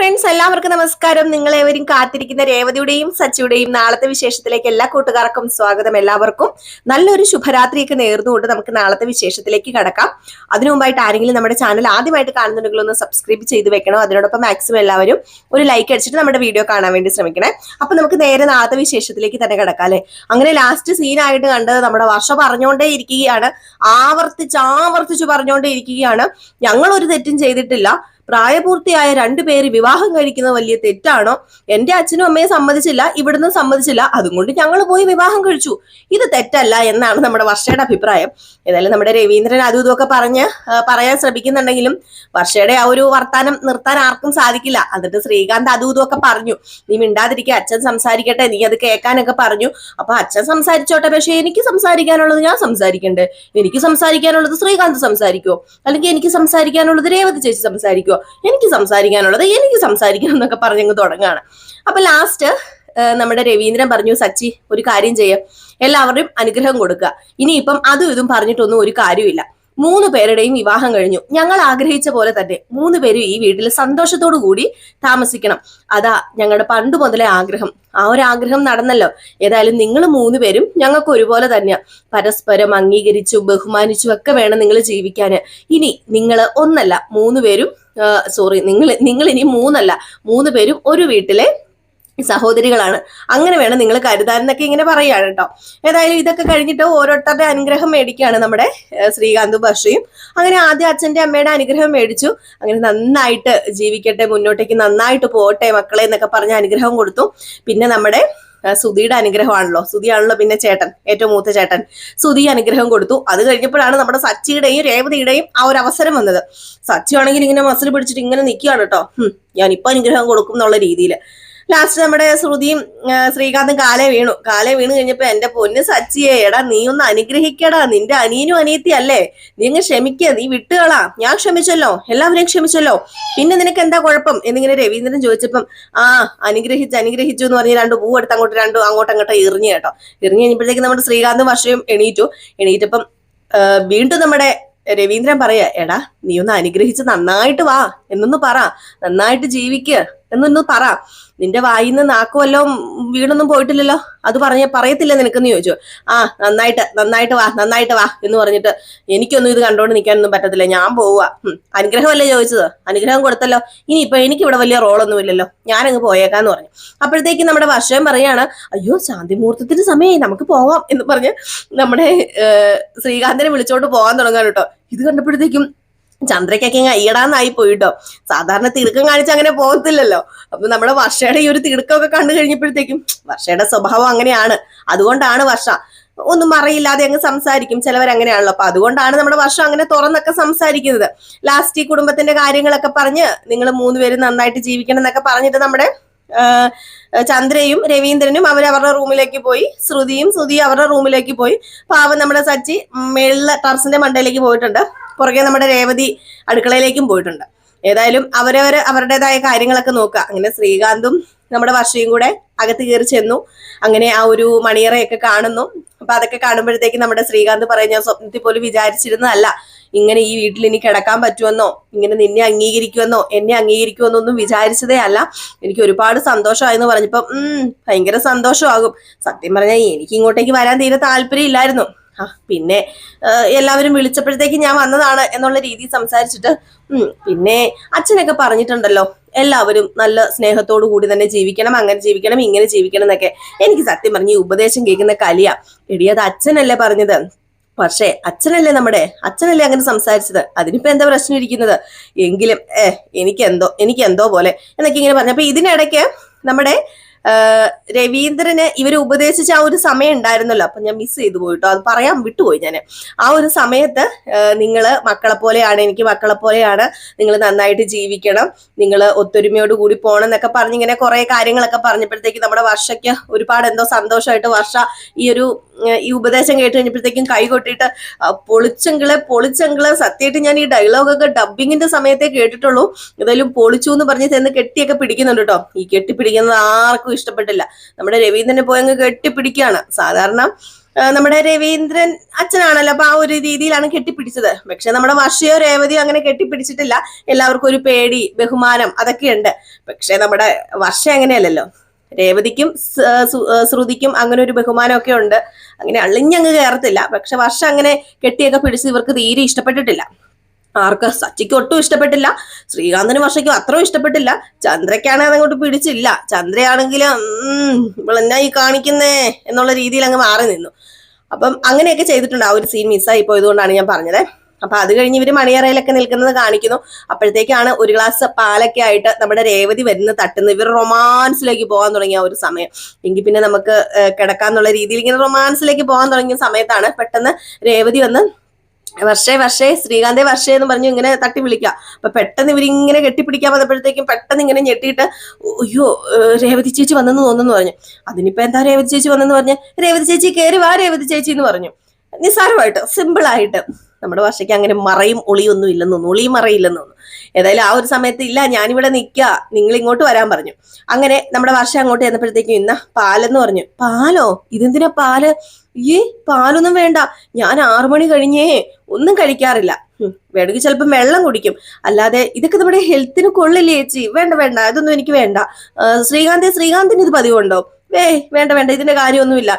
Friends എല്ലാവർക്കും നമസ്കാരം. നിങ്ങൾ ഏവരും കാത്തിരിക്കുന്ന രേവതിയുടെയും സച്ചിയുടെയും നാളത്തെ വിശേഷത്തിലേക്ക് എല്ലാ കൂട്ടുകാർക്കും സ്വാഗതം എല്ലാവർക്കും. നല്ലൊരു ശുഭരാത്രിയൊക്കെ നേർന്നുകൊണ്ട് നമുക്ക് നാളത്തെ വിശേഷത്തിലേക്ക് കടക്കാം. അതിനു മുമ്പായിട്ട് ആരെങ്കിലും നമ്മുടെ ചാനൽ ആദ്യമായിട്ട് കാണുന്നുണ്ടെങ്കിൽ ഒന്ന് സബ്സ്ക്രൈബ് ചെയ്ത് വെക്കണം. അതിനോടൊപ്പം മാക്സിമം എല്ലാവരും ഒരു ലൈക്ക് അടിച്ചിട്ട് നമ്മുടെ വീഡിയോ കാണാൻ വേണ്ടി ശ്രമിക്കണേ. അപ്പൊ നമുക്ക് നേരെ നാളത്തെ വിശേഷത്തിലേക്ക് തന്നെ കിടക്കാം അങ്ങനെ ലാസ്റ്റ് സീനായിട്ട് കണ്ടത് നമ്മുടെ വർഷ പറഞ്ഞുകൊണ്ടേ ഇരിക്കുകയാണ്. ആവർത്തിച്ച് ആവർത്തിച്ച് പറഞ്ഞുകൊണ്ടേ ഇരിക്കുകയാണ്. ഞങ്ങൾ ഒരു തെറ്റും ചെയ്തിട്ടില്ല. പ്രായപൂർത്തിയായ രണ്ടു പേര് വിവാഹം കഴിക്കുന്നത് വലിയ തെറ്റാണോ? എന്റെ അച്ഛനും അമ്മയെ സമ്മതിച്ചില്ല ഇവിടുന്ന് സമ്മതിച്ചില്ല. അതുകൊണ്ട് ഞങ്ങൾ പോയി വിവാഹം കഴിച്ചു. ഇത് തെറ്റല്ല എന്നാണ് നമ്മുടെ വർഷയുടെ അഭിപ്രായം. ഏതായാലും നമ്മുടെ രവീന്ദ്രൻ അതും ഇതുമൊക്കെ പറഞ്ഞ് പറയാൻ ശ്രമിക്കുന്നുണ്ടെങ്കിലും വർഷയുടെ ആ ഒരു വർത്താനം നിർത്താൻ ആർക്കും സാധിക്കില്ല. എന്നിട്ട് ശ്രീകാന്ത് അതും ഇതുമൊക്കെ പറഞ്ഞു. നീ മിണ്ടാതിരിക്കുക അച്ഛൻ സംസാരിക്കട്ടെ നീ അത് കേൾക്കാനൊക്കെ പറഞ്ഞു. അപ്പൊ അച്ഛൻ സംസാരിച്ചോട്ടെ പക്ഷെ എനിക്ക് സംസാരിക്കാനുള്ളത് ഞാൻ സംസാരിക്കണ്ടേ. എനിക്ക് സംസാരിക്കാനുള്ളത് ശ്രീകാന്ത് സംസാരിക്കുമോ അല്ലെങ്കിൽ എനിക്ക് സംസാരിക്കാനുള്ളത് രേവതി ചേച്ചി സംസാരിക്കുമോ എനിക്ക് സംസാരിക്കാനുള്ളത് എനിക്ക് സംസാരിക്കണം എന്നൊക്കെ പറഞ്ഞങ്ങ് തുടങ്ങാണ് അപ്പൊ ലാസ്റ്റ് നമ്മുടെ രവീന്ദ്രൻ പറഞ്ഞു സച്ചി ഒരു കാര്യം ചെയ്യാം. എല്ലാവരുടെയും അനുഗ്രഹം കൊടുക്കുക. ഇനിയിപ്പം അതും ഇതും പറഞ്ഞിട്ടൊന്നും ഒരു കാര്യമില്ല മൂന്ന് പേരുടെയും വിവാഹം കഴിഞ്ഞു. ഞങ്ങൾ ആഗ്രഹിച്ച പോലെ തന്നെ മൂന്ന് പേരും ഈ വീട്ടിൽ സന്തോഷത്തോടു കൂടി താമസിക്കണം. അതാ ഞങ്ങളുടെ പണ്ട് മുതലേ ആഗ്രഹം. ആ ഒരു ആഗ്രഹം നടന്നല്ലോ. ഏതായാലും നിങ്ങൾ മൂന്ന് പേരും ഞങ്ങൾക്ക് ഒരുപോലെ തന്നെയാ. പരസ്പരം അംഗീകരിച്ചു ബഹുമാനിച്ചു ഒക്കെ വേണം നിങ്ങൾ ജീവിക്കാൻ ഇനി നിങ്ങൾ ഒന്നല്ല മൂന്ന് പേരും സോറി നിങ്ങൾ നിങ്ങൾ ഇനി മൂന്നല്ല മൂന്ന് പേരും ഒരു വീട്ടിലെ സഹോദരികളാണ്. അങ്ങനെ വേണം നിങ്ങൾ കരുതാൻ എന്നൊക്കെ ഇങ്ങനെ പറയുകയാണ് കേട്ടോ. ഏതായാലും ഇതൊക്കെ കഴിഞ്ഞിട്ട് ഓരോരുത്തരുടെ അനുഗ്രഹം മേടിക്കുകയാണ് നമ്മുടെ ശ്രീകാന്തും ബഷയും അങ്ങനെ ആദ്യം അച്ഛന്റെ അമ്മയുടെ അനുഗ്രഹം മേടിച്ചു. അങ്ങനെ നന്നായിട്ട് ജീവിക്കട്ടെ മുന്നോട്ടേക്ക് നന്നായിട്ട് പോകട്ടെ മക്കളെ എന്നൊക്കെ പറഞ്ഞ് അനുഗ്രഹം കൊടുത്തു. പിന്നെ നമ്മുടെ സുധിയുടെ അനുഗ്രഹമാണല്ലോ. സുധിയാണല്ലോ പിന്നെ ചേട്ടൻ ഏറ്റവും മൂത്ത ചേട്ടൻ. സുധി അനുഗ്രഹം കൊടുത്തു. അത് കഴിഞ്ഞപ്പോഴാണ് നമ്മുടെ സച്ചിയുടെയും രേവതിയുടെയും ആ ഒരു അവസരം വന്നത്. സച്ചി ആണെങ്കിൽ ഇങ്ങനെ മസിൽ പിടിച്ചിട്ട് ഇങ്ങനെ നിൽക്കുകയാണ് കേട്ടോ. ഞാനിപ്പോൾ ഞാനിപ്പോ അനുഗ്രഹം കൊടുക്കും എന്നുള്ള രീതിയിൽ ലാസ്റ്റ് നമ്മുടെ ശ്രുതിയും ശ്രീകാന്തും കാലേ വീണു. കാലേ വീണു കഴിഞ്ഞപ്പോ എന്റെ പൊന്ന് സച്ചിയെ എടാ നീ ഒന്ന് അനുഗ്രഹിക്കടാ. നിന്റെ അനിയനും അനിയത്തി അല്ലേ? നീ അങ്ങ് ക്ഷമിക്കുക നീ വിട്ടുകളാ. ഞാൻ ക്ഷമിച്ചല്ലോ. എല്ലാവരെയും ക്ഷമിച്ചല്ലോ. പിന്നെ നിനക്ക് എന്താ കുഴപ്പം? എന്നിങ്ങനെ രവീന്ദ്രൻ ചോദിച്ചപ്പം ആ അനുഗ്രഹിച്ച് അനുഗ്രഹിച്ചു എന്ന് പറഞ്ഞ് രണ്ട് പൂ എടുത്ത് അങ്ങോട്ട് രണ്ടും അങ്ങോട്ട് അങ്ങോട്ട് എറിഞ്ഞു കേട്ടോ. എറിഞ്ഞു കഴിഞ്ഞപ്പോഴത്തേക്ക് നമ്മുടെ ശ്രീകാന്തും വർഷയും എണീറ്റു. എണീറ്റപ്പം വീണ്ടും നമ്മുടെ രവീന്ദ്രൻ പറയാ എടാ നീ ഒന്ന് അനുഗ്രഹിച്ച് നന്നായിട്ട് വാ. എന്നൊന്ന് പറ. നന്നായിട്ട് ജീവിക്ക്. എന്നൊന്ന് പറ. നിന്റെ വായിന്ന് നാക്കുവല്ലോ വീണൊന്നും പോയിട്ടില്ലല്ലോ? അത് പറഞ്ഞ പറയത്തില്ല നിനക്കെന്ന് ചോദിച്ചു. ആ നന്നായിട്ട് നന്നായിട്ട് വാ നന്നായിട്ട് വാ എന്ന് പറഞ്ഞിട്ട് എനിക്കൊന്നും ഇത് കണ്ടോണ്ട് നിൽക്കാനൊന്നും പറ്റത്തില്ല. ഞാൻ പോവുക അനുഗ്രഹമല്ലേ ചോദിച്ചത്? അനുഗ്രഹം കൊടുത്തല്ലോ. ഇനി ഇപ്പൊ എനിക്ക് ഇവിടെ വലിയ റോളൊന്നും ഇല്ലല്ലോ. ഞാനങ്ങ് പോയേക്കാന്ന് പറഞ്ഞു. അപ്പോഴത്തേക്ക് നമ്മുടെ വർഷം പറയാണ് അയ്യോ ശാന്തിമുഹൂർത്തത്തിന് സമയമായി. നമുക്ക് പോവാം എന്ന് പറഞ്ഞ് നമ്മുടെ ശ്രീകാന്തിനെ വിളിച്ചോണ്ട് പോകാൻ തുടങ്ങാൻ കേട്ടോ. ഇത് കണ്ടപ്പോഴത്തേക്കും ചന്ദ്രയ്ക്കൊക്കെ അയ്യടാന്നായി പോയിട്ടോ. സാധാരണ തിടുക്കം കാണിച്ച് അങ്ങനെ പോകത്തില്ലല്ലോ. അപ്പൊ നമ്മുടെ വർഷയുടെ ഈ ഒരു തിടുക്കമൊക്കെ കണ്ടു കഴിഞ്ഞപ്പോഴത്തേക്കും വർഷയുടെ സ്വഭാവം അങ്ങനെയാണ്. അതുകൊണ്ടാണ് വർഷ. ഒന്നും അറിയില്ലാതെ അങ്ങ് സംസാരിക്കും. ചിലവർ അങ്ങനെയാണല്ലോ. അപ്പൊ അതുകൊണ്ടാണ് നമ്മുടെ വർഷം അങ്ങനെ തുറന്നൊക്കെ സംസാരിക്കുന്നത്. ലാസ്റ്റ് ഈ കുടുംബത്തിന്റെ കാര്യങ്ങളൊക്കെ പറഞ്ഞ് നിങ്ങൾ മൂന്നുപേരും നന്നായിട്ട് ജീവിക്കണം എന്നൊക്കെ പറഞ്ഞിട്ട് നമ്മുടെ ചന്ദ്രയും രവീന്ദ്രനും അവരുടെ റൂമിലേക്ക് പോയി. ശ്രുതിയും ശ്രുതിയും അവരുടെ റൂമിലേക്ക് പോയി. പാവം നമ്മുടെ സച്ചി മേളിലെ ടർസിന്റെ മണ്ടയിലേക്ക് പോയിട്ടുണ്ട്. പുറകെ നമ്മുടെ രേവതി അടുക്കളയിലേക്കും പോയിട്ടുണ്ട്. ഏതായാലും അവരവർ അവരുടേതായ കാര്യങ്ങളൊക്കെ നോക്കുക. അങ്ങനെ ശ്രീകാന്തും നമ്മുടെ വർഷയും കൂടെ അകത്ത് കയറി ചെന്നു. അങ്ങനെ ആ ഒരു മണിയറയൊക്കെ കാണുന്നു. അപ്പൊ അതൊക്കെ കാണുമ്പോഴത്തേക്ക് നമ്മുടെ ശ്രീകാന്ത് പറയും ഞാൻ സ്വപ്നത്തിൽ പോലും വിചാരിച്ചിരുന്നതല്ല. ഇങ്ങനെ ഈ വീട്ടിൽ ഇനി കിടക്കാൻ പറ്റുമെന്നോ ഇങ്ങനെ നിന്നെ അംഗീകരിക്കുമെന്നോ എന്നെ അംഗീകരിക്കുമെന്നോ ഒന്നും വിചാരിച്ചതേ അല്ല. എനിക്ക് ഒരുപാട് സന്തോഷമായെന്ന് ഉം ഭയങ്കര സന്തോഷമാകും. സത്യം പറഞ്ഞാൽ എനിക്ക് ഇങ്ങോട്ടേക്ക് വരാൻ തീരെ താല്പര്യം ഇല്ലായിരുന്നു പിന്നെ എല്ലാവരും വിളിച്ചപ്പോഴത്തേക്ക് ഞാൻ വന്നതാണ് എന്നുള്ള രീതിയിൽ സംസാരിച്ചിട്ട് പിന്നെ അച്ഛനൊക്കെ പറഞ്ഞിട്ടുണ്ടല്ലോ എല്ലാവരും നല്ല സ്നേഹത്തോടു കൂടി തന്നെ ജീവിക്കണം അങ്ങനെ ജീവിക്കണം ഇങ്ങനെ ജീവിക്കണം എന്നൊക്കെ. എനിക്ക് സത്യം പറഞ്ഞ് ഈ ഉപദേശം കേൾക്കുന്ന കലിയ എടിയത് അച്ഛനല്ലേ പറഞ്ഞത്? പക്ഷേ അച്ഛനല്ലേ നമ്മുടെ അച്ഛനല്ലേ അങ്ങനെ സംസാരിച്ചത്? അതിനിപ്പോ എന്താ പ്രശ്നം ഇരിക്കുന്നത്? എങ്കിലും ഏഹ് എനിക്ക് എന്തോ എനിക്ക് എന്തോ പോലെ എന്നൊക്കെ ഇങ്ങനെ പറഞ്ഞു. അപ്പൊ ഇതിനിടയ്ക്ക് നമ്മുടെ രവീന്ദ്രന് ഇവർ ഉപദേശിച്ച ആ ഒരു സമയം ഉണ്ടായിരുന്നല്ലോ. അപ്പൊ ഞാൻ മിസ് ചെയ്തു പോയിട്ടോ അത് പറയാൻ വിട്ടുപോയി ഞാൻ ആ ഒരു സമയത്ത് നിങ്ങൾ മക്കളെ പോലെയാണ് എനിക്ക് മക്കളെ പോലെയാണ് നിങ്ങൾ നന്നായിട്ട് ജീവിക്കണം നിങ്ങൾ ഒത്തൊരുമയോട് കൂടി പോകണം എന്നൊക്കെ പറഞ്ഞ് ഇങ്ങനെ കുറെ കാര്യങ്ങളൊക്കെ പറഞ്ഞപ്പോഴത്തേക്ക് നമ്മുടെ വർഷയ്ക്ക് ഒരുപാട് എന്തോ സന്തോഷമായിട്ട് വർഷ ഈ ഒരു ഈ ഉപദേശം കേട്ട് കഴിഞ്ഞപ്പോഴത്തേക്കും കൈ കൊട്ടിയിട്ട് പൊളിച്ചെങ്കിലെ പൊളിച്ചെങ്കിളെ സത്യമായിട്ട് ഞാൻ ഈ ഡയലോഗൊക്കെ ഡബിങ്ങിന്റെ സമയത്തേ കേട്ടിട്ടുള്ളൂ. ഏതായാലും പൊളിച്ചു എന്ന് പറഞ്ഞ് ചെന്ന് കെട്ടിയൊക്കെ പിടിക്കുന്നുണ്ട് കേട്ടോ ഈ കെട്ടിപ്പിടിക്കുന്നത് ആർക്കും ഇഷ്ടപ്പെട്ടില്ല. നമ്മുടെ രവീന്ദ്രനെ പോയി അങ്ങ് കെട്ടിപ്പിടിക്കുകയാണ്. സാധാരണ നമ്മുടെ രവീന്ദ്രൻ അച്ഛനാണല്ലോ അപ്പൊ ആ ഒരു രീതിയിലാണ് കെട്ടിപ്പിടിച്ചത്. പക്ഷെ നമ്മുടെ വർഷയോ രേവതിയോ അങ്ങനെ കെട്ടിപ്പിടിച്ചിട്ടില്ല. എല്ലാവർക്കും ഒരു പേടി ബഹുമാനം അതൊക്കെയുണ്ട്. പക്ഷെ നമ്മുടെ വർഷ അങ്ങനെയല്ലല്ലോ. രേവതിക്കും ശ്രുതിക്കും അങ്ങനെ ഒരു ബഹുമാനമൊക്കെ ഉണ്ട്. അങ്ങനെ അള്ളിഞ്ഞങ്ങ് കയറത്തില്ല. പക്ഷെ വർഷം അങ്ങനെ കെട്ടിയൊക്കെ പിടിച്ച് ഇവർക്ക് തീരെ ഇഷ്ടപ്പെട്ടിട്ടില്ല. ആർക്ക് സച്ചിക്ക് ഒട്ടും ഇഷ്ടപ്പെട്ടില്ല. ശ്രീകാന്തിന് വർഷയ്ക്കും അത്രയും ഇഷ്ടപ്പെട്ടില്ല. ചന്ദ്രയ്ക്കാണ് അതങ്ങോട്ട് പിടിച്ചില്ല. ചന്ദ്രയാണെങ്കിൽ ഈ കാണിക്കുന്നേ എന്നുള്ള രീതിയിൽ അങ്ങ് മാറി നിന്നു. അപ്പം അങ്ങനെയൊക്കെ ചെയ്തിട്ടുണ്ട്. ആ ഒരു സീൻ മിസ്സായി പോയതുകൊണ്ടാണ് ഞാൻ പറഞ്ഞത്. അപ്പൊ അത് കഴിഞ്ഞ് ഇവർ മണിയറയിലൊക്കെ നിൽക്കുന്നത് കാണിക്കുന്നു. അപ്പോഴത്തേക്കാണ് ഒരു ഗ്ലാസ് പാലൊക്കെ ആയിട്ട് നമ്മുടെ രേവതി വരുന്ന തട്ടുന്നത്. ഇവർ റൊമാൻസിലേക്ക് പോകാൻ തുടങ്ങിയ ഒരു സമയം. എങ്കിൽ പിന്നെ നമുക്ക് കിടക്കാന്നുള്ള രീതിയിൽ ഇങ്ങനെ റൊമാൻസിലേക്ക് പോകാൻ തുടങ്ങിയ സമയത്താണ് പെട്ടെന്ന് രേവതി വന്ന് വർഷേ വർഷേ ശ്രീകാന്തേ വർഷേ എന്ന് പറഞ്ഞു ഇങ്ങനെ തട്ടി വിളിക്കുക. അപ്പൊ പെട്ടെന്ന് ഇവരിങ്ങനെ കെട്ടിപ്പിടിക്കാൻ വന്നപ്പോഴത്തേക്കും പെട്ടെന്ന് ഇങ്ങനെ ഞെട്ടിയിട്ട് അയ്യോ രേവതി ചേച്ചി വന്നെന്ന് തോന്നുന്നു പറഞ്ഞു. അതിനിപ്പോ എന്താ രേവതി ചേച്ചി വന്നെന്ന് പറഞ്ഞു? രേവതി ചേച്ചി കയറി വാ രേവതി ചേച്ചി എന്ന് പറഞ്ഞു. നിസ്സാരമായിട്ട് സിമ്പിൾ ആയിട്ട് നമ്മുടെ ഭാഷയ്ക്ക് അങ്ങനെ മറയും ഒളിയൊന്നും ഇല്ലെന്ന് തോന്നുന്നു. ഒളിയും മറയില്ലെന്ന് തോന്നുന്നു. ഏതായാലും ആ ഒരു സമയത്ത് ഇല്ല ഞാനിവിടെ നിൽക്കുക നിങ്ങൾ ഇങ്ങോട്ട് വരാൻ പറഞ്ഞു. അങ്ങനെ നമ്മുടെ വർഷം അങ്ങോട്ട് ചെന്നപ്പോഴത്തേക്കും ഇന്ന പാലെന്ന് പറഞ്ഞു. പാലോ? ഇതെന്തിനാ പാൽ? ഈ പാലൊന്നും വേണ്ട. ഞാൻ ആറു മണി കഴിഞ്ഞേ ഒന്നും കഴിക്കാറില്ല. വേണമെങ്കിൽ ചിലപ്പം വെള്ളം കുടിക്കും. അല്ലാതെ ഇതൊക്കെ നമ്മുടെ ഹെൽത്തിന് കൊള്ളില്ലേ ചേച്ചി? വേണ്ട വേണ്ട ഇതൊന്നും എനിക്ക് വേണ്ട. ശ്രീകാന്ത് ശ്രീകാന്തിന് ഇത് പതിവുണ്ടോ? ഏയ് വേണ്ട വേണ്ട ഇതിന്റെ കാര്യമൊന്നുമില്ല.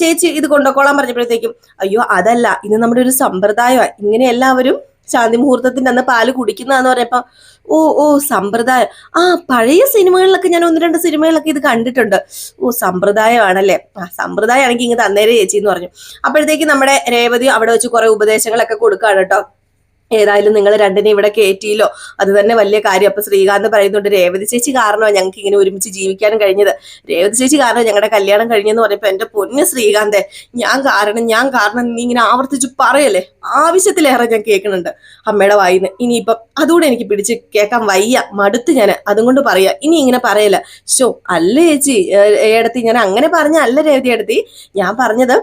ചേച്ചി ഇത് കൊണ്ടുപോക്കോളാൻ പറഞ്ഞപ്പോഴത്തേക്കും അയ്യോ അതല്ല ഇത് നമ്മുടെ ഒരു സമ്പ്രദായമാണ് ഇങ്ങനെ എല്ലാവരും ശാന്തി മുഹൂർത്തത്തിന്റെ അന്ന് പാൽ കുടിക്കുന്നതെന്ന് പറഞ്ഞപ്പോ ഓ ഓ സമ്പ്രദായം. ആ പഴയ സിനിമകളിലൊക്കെ ഞാൻ ഒന്ന് രണ്ട് സിനിമകളിലൊക്കെ ഇത് കണ്ടിട്ടുണ്ട്. ഓ സമ്പ്രദായമാണല്ലേ? ആ സമ്പ്രദായമാണെങ്കിൽ ഇങ്ങ് തന്നേരെ ചേച്ചി എന്ന് പറഞ്ഞു. അപ്പോഴത്തേക്ക് നമ്മുടെ രേവതി അവിടെ വെച്ച് കുറെ ഉപദേശങ്ങളൊക്കെ കൊടുക്കുകയാണ് കേട്ടോ. ഏതായാലും നിങ്ങൾ രണ്ടിനെ ഇവിടെ കയറ്റിയില്ലോ അത് തന്നെ വലിയ കാര്യം. അപ്പൊ ശ്രീകാന്ത് പറയുന്നുണ്ട് രേവതി ചേച്ചി കാരണമാണ് ഞങ്ങൾക്ക് ഇങ്ങനെ ഒരുമിച്ച് ജീവിക്കാനും കഴിഞ്ഞത്. രേവതി ചേച്ചി കാരണം ഞങ്ങളുടെ കല്യാണം കഴിഞ്ഞെന്ന് പറഞ്ഞപ്പോ എന്റെ പൊന്ന് ശ്രീകാന്തേ ഞാൻ കാരണം ഞാൻ കാരണം നീ ഇങ്ങനെ ആവർത്തിച്ച് പറയല്ലേ? ആവശ്യത്തിലേറെ ഞാൻ കേൾക്കുന്നുണ്ട്. അമ്മയുടെ വായിന്ന്. ഇനിയിപ്പം അതുകൂടെ എനിക്ക് പിടിച്ച് കേൾക്കാൻ വയ്യ. മടുത്ത് ഞാൻ അതും കൊണ്ട് പറയാ. ഇനി ഇങ്ങനെ പറയല ഷോ അല്ല ചേച്ചി ഏടത്തി ഞാൻ അങ്ങനെ പറഞ്ഞ അല്ല രേവതി എടുത്തി ഞാൻ പറഞ്ഞത്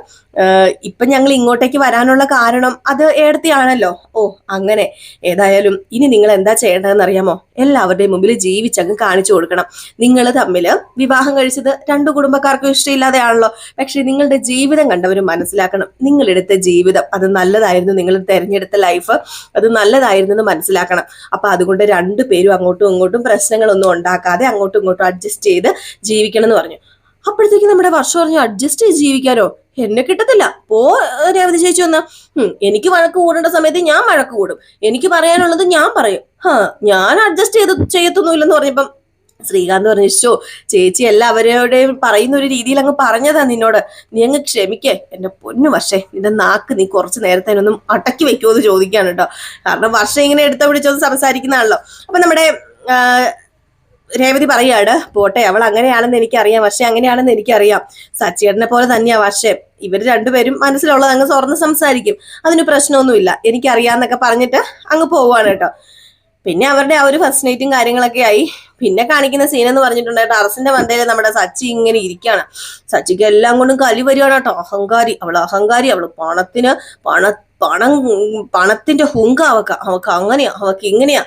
ഇപ്പൊ ഞങ്ങൾ ഇങ്ങോട്ടേക്ക് വരാനുള്ള കാരണം അത് ഏടത്തിയാണല്ലോ. ഓ അങ്ങനെ. ഏതായാലും ഇനി നിങ്ങൾ എന്താ ചെയ്യേണ്ടതെന്ന് അറിയാമോ? എല്ലാവരുടെയും മുമ്പിൽ ജീവിച്ചങ്ങ് കാണിച്ചു കൊടുക്കണം. നിങ്ങൾ തമ്മിൽ വിവാഹം കഴിച്ചത് രണ്ടു കുടുംബക്കാർക്കും ഇഷ്ടമില്ലാതെയാണല്ലോ. പക്ഷെ നിങ്ങളുടെ ജീവിതം കണ്ടവർ മനസ്സിലാക്കണം. നിങ്ങളെടുത്ത ജീവിതം അത് നല്ലതായിരുന്നു നിങ്ങൾ തിരഞ്ഞെടുത്ത ലൈഫ് അത് നല്ലതായിരുന്നു എന്ന് മനസ്സിലാക്കണം. അപ്പൊ അതുകൊണ്ട് രണ്ടു പേരും അങ്ങോട്ടും ഇങ്ങോട്ടും പ്രശ്നങ്ങളൊന്നും ഉണ്ടാക്കാതെ അങ്ങോട്ടും ഇങ്ങോട്ടും അഡ്ജസ്റ്റ് ചെയ്ത് ജീവിക്കണം എന്ന് പറഞ്ഞു. അപ്പോഴത്തേക്ക് നമ്മുടെ വർഷം പറഞ്ഞു അഡ്ജസ്റ്റ് ചെയ്ത് ജീവിക്കാനോ എന്നെ കിട്ടത്തില്ല. പോ രേവതി ചേച്ചി വന്ന. എനിക്ക് വഴക്ക് കൂടേണ്ട സമയത്ത് ഞാൻ വഴക്ക് കൂടും. എനിക്ക് പറയാനുള്ളത് ഞാൻ പറയും. ഹാ ഞാൻ അഡ്ജസ്റ്റ് ചെയ്ത് ചെയ്യത്തൊന്നുമില്ലെന്ന് പറഞ്ഞപ്പം ശ്രീകാന്ത് പറഞ്ഞു ഷോ ചേച്ചി എല്ലാവരോടെയും പറയുന്ന ഒരു രീതിയിൽ അങ്ങ് പറഞ്ഞതാ നിന്നോട്. നീ അങ്ങ് ക്ഷമിക്കേ. എന്റെ പൊന്നു വർഷേ നിന്റെ നാക്ക് നീ കുറച്ച് നേരത്തെ ഒന്നും അടക്കി വെക്കുമോ എന്ന് ചോദിക്കാണ് കേട്ടോ. കാരണം വർഷം ഇങ്ങനെ എടുത്ത പിടിച്ചൊന്ന് സംസാരിക്കുന്നതാണല്ലോ. അപ്പൊ നമ്മുടെ രേവതി പറയാണ് പോട്ടെ അവൾ അങ്ങനെയാണെന്ന് എനിക്കറിയാം. പക്ഷെ അങ്ങനെയാണെന്ന് എനിക്കറിയാം. സച്ചേട്ടനെ പോലെ തന്നെയാ പക്ഷേ ഇവർ രണ്ടുപേരും മനസ്സിലുള്ളത് അങ്ങ് തുറന്ന് സംസാരിക്കും. അതിന് പ്രശ്നമൊന്നുമില്ല. എനിക്കറിയാന്നൊക്കെ പറഞ്ഞിട്ട് അങ്ങ് പോവാണ് കേട്ടോ. പിന്നെ അവരുടെ ആ ഒരു ഫസ്റ്റ് നൈറ്റും കാര്യങ്ങളൊക്കെ ആയി. പിന്നെ കാണിക്കുന്ന സീൻ എന്ന് പറഞ്ഞിട്ടുണ്ടായിട്ട് അറസിന്റെ മന്തയിൽ നമ്മുടെ സച്ചി ഇങ്ങനെ ഇരിക്കുകയാണ്. സച്ചിക്ക് എല്ലാം കൊണ്ടും കലി വരികയാണ് കേട്ടോ. അഹങ്കാരി. അവൾ അഹങ്കാരി. അവൾ പണത്തിന് പണ പണം പണത്തിന്റെ ഹുങ്ക അവക്ക്. അവക്ക് അങ്ങനെയാ. അവക്ക് ഇങ്ങനെയാ.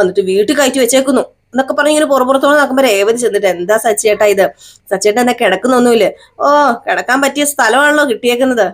എന്നിട്ട് വീട്ടിൽ കയറ്റി വെച്ചേക്കുന്നു. എന്നൊക്കെ പറഞ്ഞ് ഇങ്ങനെ പുറപ്പുറത്തോളം നോക്കുമ്പോൾ രേവതി ചെന്നിട്ട് എന്താ സച്ചേട്ടാ ഇത്? സച്ചേട്ടൻ എന്താ കിടക്കുന്നൊന്നുമില്ല. ഓ കിടക്കാൻ പറ്റിയ സ്ഥലമാണല്ലോ കിട്ടിയേക്കുന്നത്.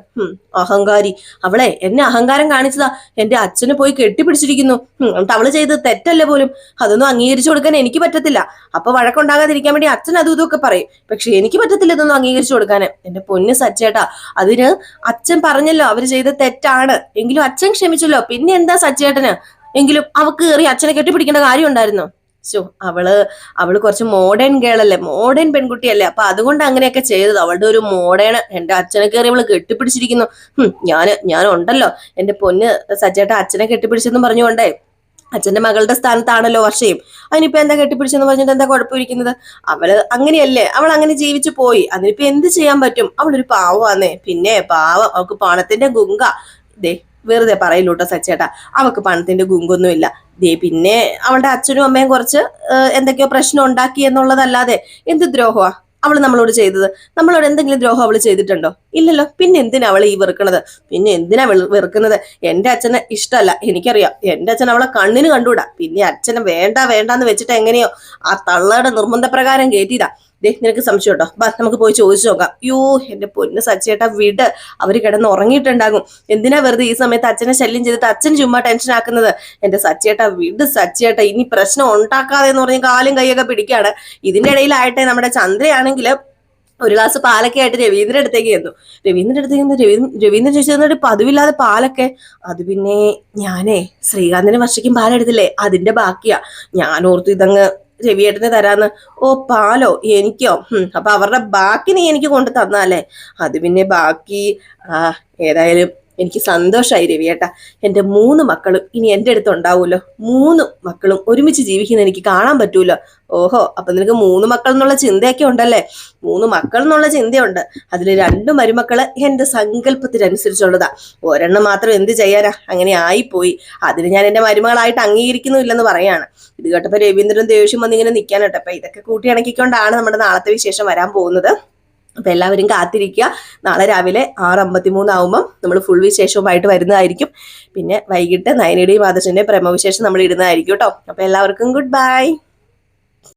അഹങ്കാരി. അവളെ എന്നെ അഹങ്കാരം കാണിച്ചതാ. എന്റെ അച്ഛന് പോയി കെട്ടിപ്പിടിച്ചിരിക്കുന്നു. എന്നിട്ട് അവൾ ചെയ്ത് തെറ്റല്ല പോലും? അതൊന്നും അംഗീകരിച്ചു കൊടുക്കാൻ എനിക്ക് പറ്റത്തില്ല. അപ്പൊ വഴക്കുണ്ടാകാതിരിക്കാൻ വേണ്ടി അച്ഛൻ അതും ഇതൊക്കെ പറയും. പക്ഷെ എനിക്ക് പറ്റത്തില്ല ഇതൊന്നും അംഗീകരിച്ചു കൊടുക്കാൻ. എന്റെ പൊന്ന് സച്ചേട്ടാ അതിന് അച്ഛൻ പറഞ്ഞല്ലോ അവർ ചെയ്ത തെറ്റാണ്. എങ്കിലും അച്ഛൻ ക്ഷമിച്ചല്ലോ. പിന്നെ എന്താ സച്ചേട്ടന് എങ്കിലും അവക്ക് കയറി അച്ഛനെ കെട്ടിപ്പിടിക്കേണ്ട കാര്യം ഉണ്ടായിരുന്നു? ശോ അവൾ അവൾ കുറച്ച് മോഡേൺ ഗേൾ അല്ലേ മോഡേൺ പെൺകുട്ടിയല്ലേ അപ്പൊ അതുകൊണ്ട് അങ്ങനെയൊക്കെ ചെയ്തത്. അവളുടെ ഒരു മോഡേൺ എന്റെ അച്ഛനെ കയറി അവൾ കെട്ടിപ്പിടിച്ചിരിക്കുന്നു. ഞാൻ ഞാൻ ഉണ്ടല്ലോ എന്റെ പൊന്ന് സജ്ജേട്ട അച്ഛനെ കെട്ടിപ്പിടിച്ചെന്നും പറഞ്ഞുകൊണ്ടേ അച്ഛന്റെ മകളുടെ സ്ഥാനത്താണല്ലോ വർഷയും. അതിനിപ്പോ എന്താ കെട്ടിപ്പിടിച്ചെന്ന് പറഞ്ഞിട്ട് എന്താ കുഴപ്പമിരിക്കുന്നത്? അവൾ അങ്ങനെയല്ലേ അവൾ അങ്ങനെ ജീവിച്ചു പോയി. അതിനിപ്പോ എന്ത് ചെയ്യാൻ പറ്റും? അവളൊരു പാവമാന്നേ. പിന്നെ പാവം അവൾക്ക് പണത്തിന്റെ ഗുങ്ക. ദേ വെറുതെ പറയില്ലൂട്ടോ സച്ചേട്ടാ അവക്ക് പണത്തിന്റെ ഗുങ്കൊന്നുമില്ല. ദേ പിന്നെ അവളുടെ അച്ഛനും അമ്മയും കുറച്ച് എന്തൊക്കെയോ പ്രശ്നം ഉണ്ടാക്കി എന്നുള്ളതല്ലാതെ എന്ത് ദ്രോഹമാ അവൾ നമ്മളോട് ചെയ്തത്? നമ്മളോട് എന്തെങ്കിലും ദ്രോഹം അവൾ ചെയ്തിട്ടുണ്ടോ? ഇല്ലല്ലോ. പിന്നെ എന്തിനാ അവളെ ഈ വെറുക്കണത്? പിന്നെ എന്തിനാ വെറുക്കുന്നത്? എന്റെ അച്ഛനെ ഇഷ്ടമല്ല. എനിക്കറിയാം. എന്റെ അച്ഛൻ അവളെ കണ്ണിന് കണ്ടുകൂടാ. പിന്നെ അച്ഛനെ വേണ്ട വേണ്ടാന്ന് വെച്ചിട്ട് എങ്ങനെയോ ആ തള്ളയുടെ നിർബന്ധപ്രകാരം കയറ്റിയതാ. ദേ നിനക്ക് സംശയം കേട്ടോ ബാ നമുക്ക് പോയി ചോദിച്ചു നോക്കാം. യോ എന്റെ പൊന്ന് സച്ചേട്ടാ വിട്. അവർ കിടന്ന് ഉറങ്ങിയിട്ടുണ്ടാകും. എന്തിനാ വെറുതെ ഈ സമയത്ത് അച്ഛനെ ശല്യം ചെയ്തിട്ട് അച്ഛൻ ചുമ്മാ ടെൻഷൻ ആക്കുന്നത്? എന്റെ സച്ചേട്ടാ വിട് സച്ചേട്ടാ ഇനി പ്രശ്നം ഉണ്ടാക്കാതെ എന്ന് പറഞ്ഞ് കാലും കൈയൊക്കെ പിടിക്കാണ്. ഇതിന്റെ ഇടയിലായിട്ടെ നമ്മുടെ ചന്ദ്രയാണെങ്കിൽ ഒരു ഗ്ലാസ് പാലൊക്കെ ആയിട്ട് രവീന്ദ്രൻ അടുത്തേക്ക് ചെന്നു. രവീന്ദ്രന്റെ അടുത്തേക്ക് രവീന്ദ്രൻ രവീന്ദ്രൻ ചോദിച്ചു തന്നിട്ട് പതിവില്ലാതെ പാലൊക്കെ? അത് പിന്നെ ഞാനേ ശ്രീകാന്തിന് വർഷയ്ക്കും പാലെടുത്തില്ലേ അതിന്റെ ബാക്കിയാ. ഞാൻ ഓർത്തു ഇതങ്ങ് രവിയേട്ടന് തരാന്ന്. ഓ പാലോ? എനിക്കോ? അപ്പൊ അവരുടെ ബാക്കി നീ എനിക്ക് കൊണ്ട് തന്നാലേ അത് പിന്നെ ബാക്കി ആ ഏതായാലും എനിക്ക് സന്തോഷമായി രവി ഏട്ടാ. എന്റെ മൂന്ന് മക്കളും ഇനി എന്റെ അടുത്ത് ഉണ്ടാവുമല്ലോ. മൂന്ന് മക്കളും ഒരുമിച്ച് ജീവിക്കുന്ന എനിക്ക് കാണാൻ പറ്റൂലോ ഓഹോ അപ്പൊ നിനക്ക് മൂന്ന് മക്കൾ എന്നുള്ള ചിന്തയൊക്കെ ഉണ്ടല്ലേ? മൂന്ന് മക്കൾ എന്നുള്ള ചിന്തയുണ്ട്. അതിൽ രണ്ട് മരുമക്കൾ എന്റെ സങ്കല്പത്തിനനുസരിച്ചുള്ളതാ. ഒരെണ്ണം മാത്രം എന്ത് ചെയ്യാനാ? അങ്ങനെ ആയിപ്പോയി. അതിന് ഞാൻ എന്റെ മരുമകളായിട്ട് അംഗീകരിക്കുന്നില്ലെന്ന് പറയാണ്. ഇത് കേട്ടപ്പോ രവീന്ദ്രൻ ദേഷ്യം വന്നിങ്ങനെ നിൽക്കാനോട്ടെ അപ്പം ഇതൊക്കെ കൂട്ടിയിണക്കിക്കൊണ്ടാണ് നമ്മുടെ നാളത്തെ വിശേഷം വരാൻ പോകുന്നത്. അപ്പൊ എല്ലാവരും കാത്തിരിക്കുക. നാളെ രാവിലെ ആറ് അമ്പത്തി മൂന്നാവുമ്പം നമ്മൾ ഫുൾ വിശേഷവുമായിട്ട് വരുന്നതായിരിക്കും. പിന്നെ വൈകിട്ട് നയനയുടെയും ആദർശന്റെയും പ്രേമവിശേഷം നമ്മൾ ഇടുന്നതായിരിക്കും കേട്ടോ. അപ്പൊ എല്ലാവർക്കും ഗുഡ് ബൈ